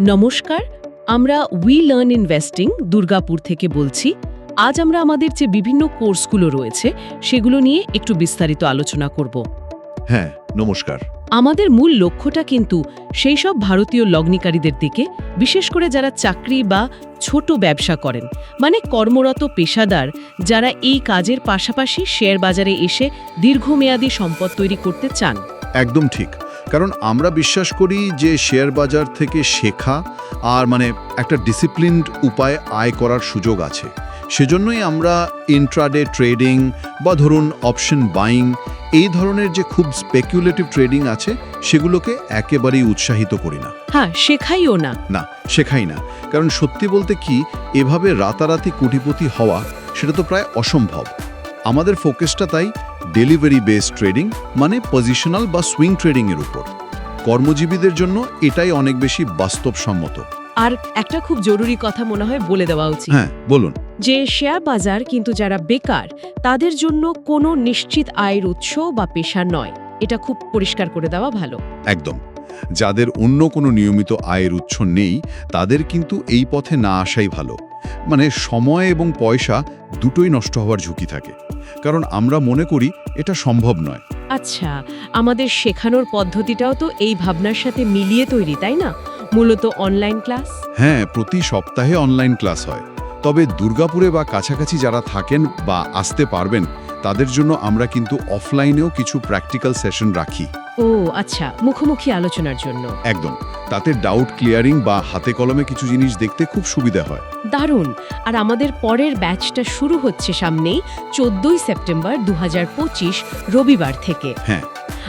নমস্কার আমরা we learn investing Durgapur থেকে বলছি। আজ আমরা আমাদের যে বিভিন্ন কোর্সগুলো রয়েছে সেগুলো নিয়ে একটু বিস্তারিত আলোচনা করব। হ্যাঁ নমস্কার। আমাদের মূল লক্ষ্যটা কিন্তু সেই সব ভারতীয় লগ্নিকারীদের দিকে বিশেষ করে যারা চাকরি বা ছোট ব্যবসা করেন মানে কর্মরত পেশাদার যারা এই কাজের পাশাপাশি শেয়ার বাজারে এসে দীর্ঘমেয়াদী সম্পদ তৈরি করতে চান। একদম ঠিক। কারণ আমরা বিশ্বাস করি যে শেয়ার বাজার থেকে শেখা আর মানে একটা ডিসিপ্লিনড উপায় আয় করার সুযোগ আছে। সেজন্যই আমরা ইন্ট্রাডে ট্রেডিং বা ধরুন অপশন বাইং এই ধরনের যে খুব স্পেকুলেটিভ ট্রেডিং আছে সেগুলোকে একেবারেই উৎসাহিত করি না। হ্যাঁ শেখাইও না। না শেখাই না। কারণ সত্যি বলতে কি এভাবে রাতারাতি কোটিপতি হওয়া সেটা তো প্রায় অসম্ভব। আমাদের ফোকাসটা তাই ডেলিভারি বেসড ট্রেডিং মানে পজিশনাল বা সুইং ট্রেডিংয়ের উপর। কর্মজীবীদের জন্য এটাই অনেক বেশি বাস্তবসম্মত। আর একটা খুব জরুরি কথা মনে হয় বলে দেওয়া উচিত। হ্যাঁ বলুন। যে শেয়ার বাজার কিন্তু যারা বেকার তাদের জন্য কোনো নিশ্চিত আয়ের উৎস বা পেশা নয়। এটা খুব পরিষ্কার করে দেওয়া ভালো। একদম। যাদের অন্য কোনো নিয়মিত আয়ের উৎস নেই তাদের কিন্তু এই পথে না আসাই ভালো। মানে সময় এবং পয়সা দুটোই নষ্ট হওয়ার ঝুঁকি থাকে। কারণ আমরা মনে করি এটা সম্ভব নয়। আচ্ছা আমাদের শেখানোর পদ্ধতিটাও তো এই ভাবনার সাথে মিলিয়ে তৈরি তাই না? মূলত অনলাইন ক্লাস হ্যাঁ প্রতি সপ্তাহে অনলাইন ক্লাস হয়। তবে দুর্গাপুরে বা কাছাকাছি যারা থাকেন বা আসতে পারবেন তাদের জন্য আমরা কিন্তু অফলাইনেও কিছু প্র্যাকটিক্যাল সেশন রাখি। ও আচ্ছা মুখোমুখি আলোচনার জন্য। একদম। তাতে ডাউট ক্লিয়ারিং বা হাতে কলমে কিছু জিনিস দেখতে খুব সুবিধা হয়। দারুণ! আর আমাদের পরের ব্যাচটা শুরু হচ্ছে সামনেই চোদ্দই সেপ্টেম্বর দু হাজার পঁচিশ রবিবার থেকে। হ্যাঁ।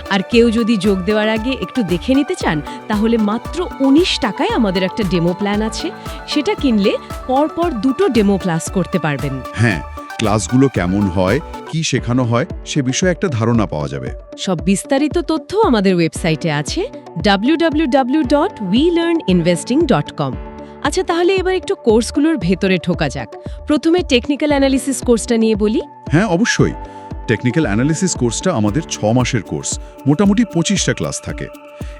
আর কেউ যদি যোগ দেওয়ার আগে একটু দেখে নিতে চান তাহলে মাত্র উনিশ টাকায় আমাদের একটা ডেমো প্ল্যান আছে। সেটা কিনলে পরপর দুটো ডেমো ক্লাস করতে পারবেন। হ্যাঁ ক্লাসগুলো কেমন হয় কি শেখানো হয় সে বিষয়ে একটা ধারণা পাওয়া যাবে। সব বিস্তারিত তথ্য আমাদের ওয়েবসাইটে আছে www.welearninvesting.com আচ্ছা তাহলে এবার একটু কোর্সগুলোর ভেতরে ঢোকা যাক। প্রথমে টেকনিক্যাল অ্যানালিসিস কোর্সটা নিয়ে বলি। হ্যাঁ অবশ্যই। টেকনিক্যাল অ্যানালিসিস কোর্সটা আমাদের ছ মাসের কোর্স মোটামুটি পঁচিশটা ক্লাস থাকে।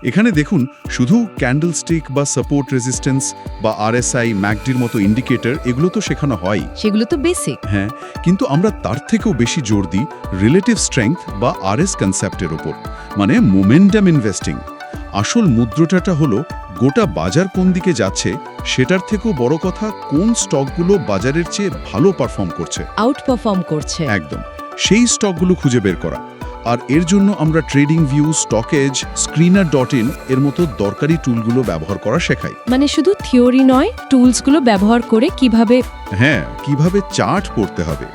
এখানে দেখুন শুধু ক্যান্ডেলস্টিক বা সাপোর্ট রেজিস্ট্যান্স বা আর আরএসআই ম্যাকডির মতো ইন্ডিকেটর এগুলো তো শেখানো হয়। সেগুলো তো বেসিক হ্যাঁ কিন্তু আমরা তার থেকেও বেশি জোর দিই রিলেটিভ স্ট্রেংথ বা আরএস কনসেপ্টের ওপর মানে মোমেন্টাম ইনভেস্টিং আসল মুদ্রটাটা হলো গোটা বাজার কোন দিকে যাচ্ছে সেটার থেকেও বড় কথা কোন স্টকগুলো বাজারের চেয়ে ভালো পারফর্ম করছে। আউট পারফর্ম করছে। একদম। সেই স্টকগুলো খুঁজে বের করা। আর এর জন্য আমরা TradingView StockEdge screener dot in এর মতো দরকারি টুলগুলো ব্যবহার করা শেখাই। মানে শুধু থিওরি নয় টুলসগুলো ব্যবহার করে কীভাবে হ্যাঁ কীভাবে চার্ট পড়তে হবে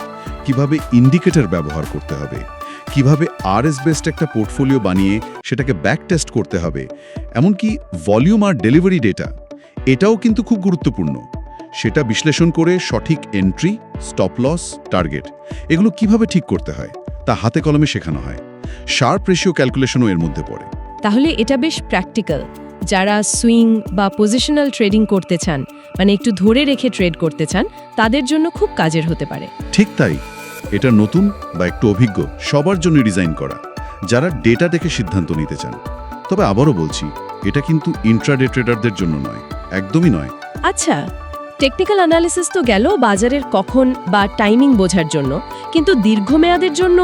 কীভাবে ইন্ডিকেটর ব্যবহার করতে হবে কীভাবে আরএস বেসড একটা পোর্টফোলিও বানিয়ে সেটাকে ব্যাক টেস্ট করতে হবে এমনকি ভলিউম আর ডেলিভারি ডেটা এটাও কিন্তু খুব গুরুত্বপূর্ণ। সেটা বিশ্লেষণ করে সঠিক এন্ট্রি স্টপ লস টার্গেট এগুলো কীভাবে ঠিক করতে হয়? তা হাতে কলমে শেখানো হয়। শার্প রেশিও ক্যালকুলেশনও এর মধ্যে পড়ে। তাহলে এটা বেশ প্র্যাকটিক্যাল যারা সুইং বা পজিশনাল ট্রেডিং করতে চান মানে একটু ধরে রেখে ট্রেড করতে চান তাদের জন্য খুব কাজের হতে পারে। ঠিক তাই। এটা নতুন বা একটু অভিজ্ঞ সবার জন্য ডিজাইন করা। যারা ডেটা দেখে সিদ্ধান্ত নিতে চান। তবে আবারও বলছি এটা কিন্তু ইন্ট্রাডে ট্রেডারদের জন্য নয় একদমই নয়। আচ্ছা টেকনিক্যাল অ্যানালিসিস তো গেল বাজারের কখন বা টাইমিং বোঝার জন্য। কিন্তু দীর্ঘমেয়াদের জন্য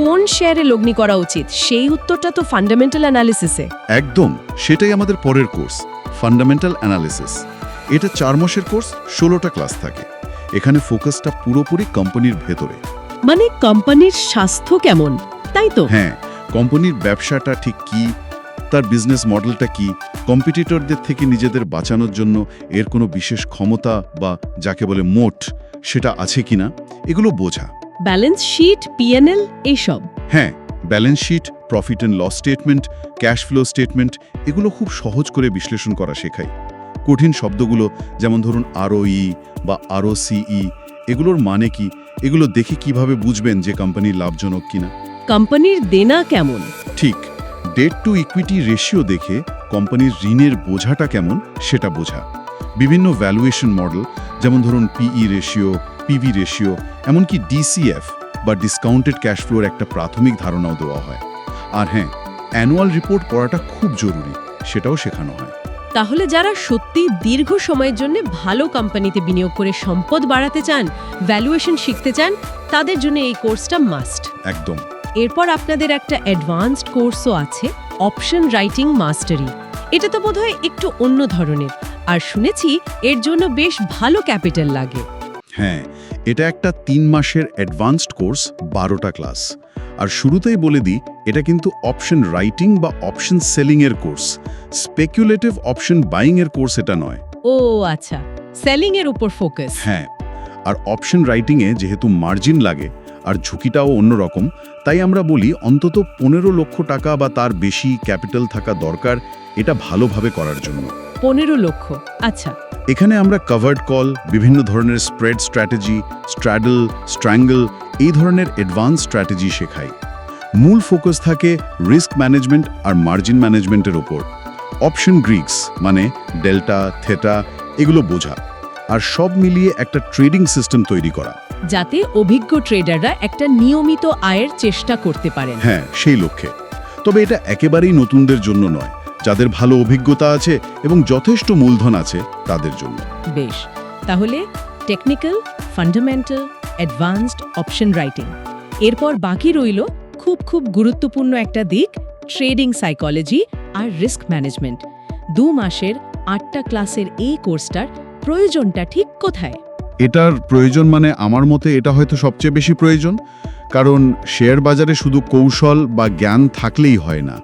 কোন শেয়ারে লগ্নি করা উচিত সেই উত্তরটা তো ফান্ডামেন্টাল অ্যানালিসিসে একদম সেটাই আমাদের পরের কোর্স ফান্ডামেন্টাল অ্যানালিসিস এটা চার মাসের কোর্স ষোলোটা ক্লাস থাকে। এখানে ফোকাসটা পুরোপুরি কোম্পানির ভেতরে। মানে কোম্পানির স্বাস্থ্য কেমন তাই তো? হ্যাঁ কোম্পানির ব্যবসাটা ঠিক কি তার বিজনেস মডেলটা কি? কম্পিটিটরদের থেকে নিজেদের বাঁচানোর জন্য এর কোনো বিশেষ ক্ষমতা বা যাকে বলে মোট সেটা আছে কিনা? এগুলো বোঝা। ব্যালেন্স শিট পিএনএল এইসব। হ্যাঁ balance sheet profit and loss statement cash flow statement এগুলো খুব সহজ করে বিশ্লেষণ করা শেখাই কঠিন শব্দগুলো যেমন ধরুন আরওই বা আরও সিই এগুলোর মানে কি? এগুলো দেখে কীভাবে বুঝবেন যে কোম্পানি লাভজনক কিনা? কোম্পানির দেনা কেমন? ঠিক ডেট টু ইকুইটি রেশিও দেখে কোম্পানির ঋণের বোঝাটা কেমন সেটা বোঝা। বিভিন্ন ভ্যালুয়েশন মডেল যেমন ধরুন পিই রেশিও পিভি রেশিও এমনকি ডিসিএফ বা ডিসকাউন্টেড ক্যাশ ফ্লোর একটা প্রাথমিক ধারণাও দেওয়া হয়। আর হ্যাঁ অ্যানুয়াল রিপোর্ট পড়াটা খুব জরুরি সেটাও শেখানো হয়। তাহলে যারা সত্যি দীর্ঘ সময়ের জন্য ভালো কোম্পানিতে বিনিয়োগ করে সম্পদ বাড়াতে চান ভ্যালুয়েশন শিখতে চান তাদের জন্য এই কোর্সটা মাস্ট একদম। এরপর আপনাদের একটা অ্যাডভান্সড কোর্সও আছে অপশন রাইটিং মাস্টারি। এটা তো বোধহয় একটু অন্য ধরনের। আর শুনেছি এর জন্য বেশ ভালো ক্যাপিটাল লাগে। হ্যাঁ এটা একটা তিন মাসের অ্যাডভান্সড কোর্স বারোটা ক্লাস। আর শুরুতেই বলে দিই এটা কিন্তু অপশন রাইটিং বা অপশন সেলিং এর কোর্স। স্পেকুলেটিভ অপশন বাইং এর কোর্স এটা নয়। ও আচ্ছা। সেলিং এর উপর ফোকাস। হ্যাঁ আর অপশন রাইটিংয়ে যেহেতু মার্জিন লাগে আর ঝুঁকিটাও অন্যরকম তাই আমরা বলি অন্তত পনেরো লক্ষ টাকা বা তার বেশি ক্যাপিটাল থাকা দরকার এটা ভালোভাবে করার জন্য। পনেরো লক্ষ আচ্ছা। এখানে আমরা কাভার্ড কল বিভিন্ন ধরনের স্প্রেড স্ট্র্যাটেজি স্ট্র্যাডল স্ট্র্যাঙ্গল এই ধরনের অ্যাডভান্স স্ট্র্যাটেজি শেখাই। মূল ফোকাস থাকে রিস্ক ম্যানেজমেন্ট আর মার্জিন ম্যানেজমেন্টের ওপর। অপশন গ্রিক্স মানে ডেল্টা থেটা এগুলো বোঝা। আর সব মিলিয়ে একটা ট্রেডিং সিস্টেম তৈরি করা। যাতে অভিজ্ঞ ট্রেডাররা একটা নিয়মিত আয়ের চেষ্টা করতে পারেন। হ্যাঁ সেই লক্ষ্যে। তবে এটা একেবারেই নতুনদের জন্য নয় যাদের ভালো অভিজ্ঞতা আছে এবং যথেষ্ট মূলধন আছে তাদের জন্য। বেশ তাহলে technical fundamental advanced option writing এরপর বাকি রইল খুব খুব গুরুত্বপূর্ণ একটা দিক ট্রেডিং সাইকোলজি আর রিস্ক ম্যানেজমেন্ট দু মাসের আটটা ক্লাসের এই কোর্সটার প্রয়োজনটা ঠিক কোথায়? এটার প্রয়োজন মানে আমার মতে এটা হয়তো সবচেয়ে বেশি প্রয়োজন কারণ শেয়ার বাজারে শুধু কৌশল বা জ্ঞান থাকলেই হয় না।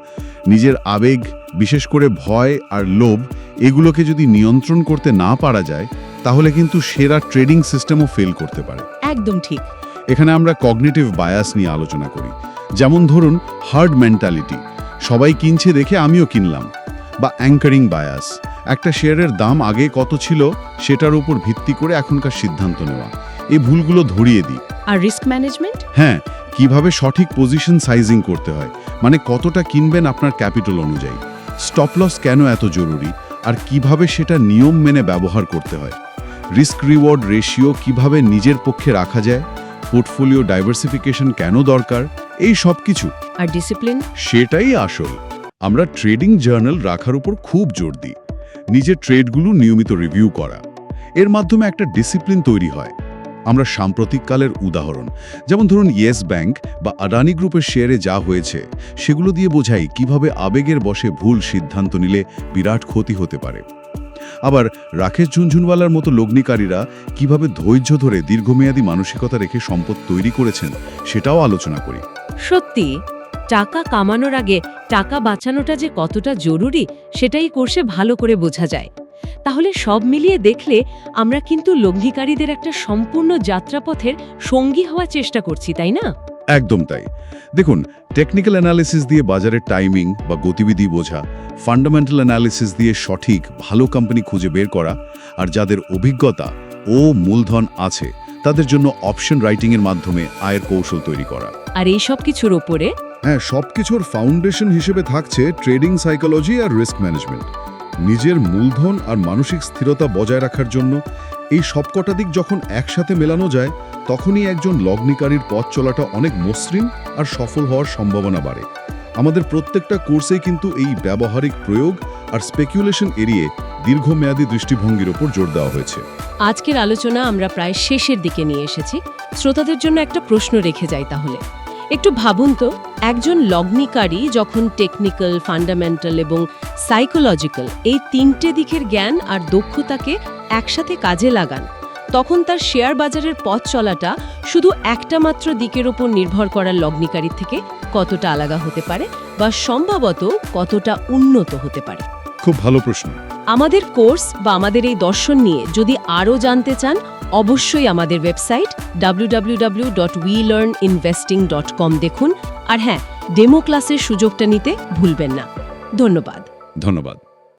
নিজের আবেগ বিশেষ করে ভয় আর লোভ এগুলোকে যদি নিয়ন্ত্রণ করতে না পারা যায় তাহলে কিন্তু সেরা ট্রেডিং সিস্টেমও ফেল করতে পারে। একদম ঠিক। এখানে আমরা কগনিটিভ বায়াস নিয়ে আলোচনা করি। যেমন ধরুন হার্ড মেন্টালিটি। সবাই কিনছে দেখে আমিও কিনলাম। বা অ্যাঙ্কারিং বায়াস। একটা শেয়ারের দাম আগে কত ছিল সেটার উপর ভিত্তি করে এখনকার সিদ্ধান্ত নেওয়া। এই ভুলগুলো ধরিয়ে দিই। আর রিস্ক ম্যানেজমেন্ট হ্যাঁ কীভাবে সঠিক পজিশন সাইজিং করতে হয়? মানে কতটা কিনবেন আপনার ক্যাপিটাল অনুযায়ী? স্টপ লস কেন এত জরুরি? আর কীভাবে সেটা নিয়ম মেনে ব্যবহার করতে হয়? রিস্ক রিওয়ার্ড রেশিও কীভাবে নিজের পক্ষে রাখা যায়? পোর্টফোলিও ডাইভার্সিফিকেশন কেন দরকার? এই সব কিছু আর ডিসিপ্লিন সেটাই আসল। আমরা ট্রেডিং জার্নাল রাখার উপর খুব জোর দিই। নিজের ট্রেডগুলো নিয়মিত রিভিউ করা। এর মাধ্যমে একটা ডিসিপ্লিন তৈরি হয়। আমরা সাম্প্রতিককালের উদাহরণ, যেমন ধরুন ইয়েস ব্যাংক বা আদানি গ্রুপের শেয়ারে যা হয়েছে, সেগুলো দিয়ে বোঝাই কীভাবে আবেগের বসে ভুল সিদ্ধান্ত নিলে বিরাট ক্ষতি হতে পারে। আবার রাকেশ ঝুনঝুনওয়ালার মতো লগ্নিকারীরা কীভাবে ধৈর্য ধরে দীর্ঘমেয়াদী মানসিকতা রেখে সম্পদ তৈরি করেছেন, সেটাও আলোচনা করি। সত্যি টাকা কামানোর আগে টাকা বাঁচানোটা যে কতটা জরুরি সেটাই কোর্সে ভালো করে বোঝা যায়। তাহলে সব মিলিয়ে দেখলে আমরা কিন্তু লগ্নিকারীদের একটা সম্পূর্ণ যাত্রাপথের সঙ্গী হওয়ার চেষ্টা করছি তাই না? একদম তাই। দেখুন টেকনিক্যাল অ্যানালিসিস দিয়ে বাজারের টাইমিং বা গতিবিধি বোঝা ফান্ডামেন্টাল অ্যানালিসিস দিয়ে সঠিক ভালো কোম্পানি খুঁজে বের করা আর যাদের অভিজ্ঞতা ও মূলধন আছে তাদের জন্য অপশন রাইটিংয়ের মাধ্যমে আয়ের কৌশল তৈরি করা। আর এই সব কিছুর ওপরে হ্যাঁ সবকিছুর ফাউন্ডেশন হিসেবে থাকছে ট্রেডিং সাইকোলজি আর রিস্ক ম্যানেজমেন্ট নিজের মূলধন আর মানসিক স্থিরতা বজায় রাখার জন্য এই সবকটা দিক যখন একসাথে মেলানো যায়, তখনই একজন লগ্নিকারীর পথ চলাটা অনেক মসৃণ আর সফল হওয়ার সম্ভাবনা বাড়ে। আমাদের প্রত্যেকটা কোর্সেই কিন্তু এই ব্যবহারিক প্রয়োগ আর স্পেকুলেশন এড়িয়ে দীর্ঘমেয়াদী দৃষ্টিভঙ্গির ওপর জোর দেওয়া হয়েছে। আজকের আলোচনা আমরা প্রায় শেষের দিকে নিয়ে এসেছি। শ্রোতাদের জন্য একটা প্রশ্ন রেখে যাই তাহলে। একটু ভাবুন তো একজন লগ্নিকারী যখন টেকনিক্যাল ফান্ডামেন্টাল এবং সাইকোলজিক্যাল এই তিনটে দিকের জ্ঞান আর দক্ষতাকে একসাথে কাজে লাগান তখন তার শেয়ার বাজারের পথ চলাটা শুধু একটা মাত্র দিকের ওপর নির্ভর করার লগ্নিকারীর থেকে কতটা আলাদা হতে পারে বা সম্ভবত কতটা উন্নত হতে পারে। খুব ভালো প্রশ্ন। আমাদের কোর্স বা আমাদের এই দর্শন নিয়ে যদি আরও জানতে চান অবশ্যই আমাদের ওয়েবসাইট www.welearninvesting.com দেখুন। আর হ্যাঁ ডেমো ক্লাসের সুযোগটা নিতে ভুলবেন না। ধন্যবাদ। ধন্যবাদ।